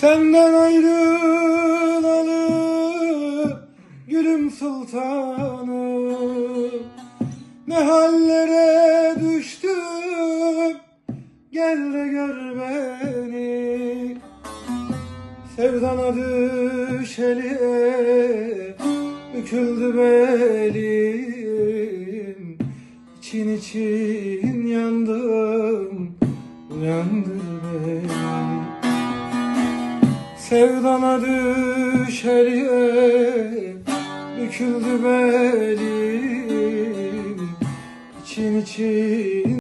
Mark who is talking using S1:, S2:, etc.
S1: Senden ayrılalı gülüm sultanım Ne hallere düştüm gel de gör beni. Sevdana düşeli büküldü belim. İçin için yandım uyandır beni Sevdana düşeli büküldü belim. İçin için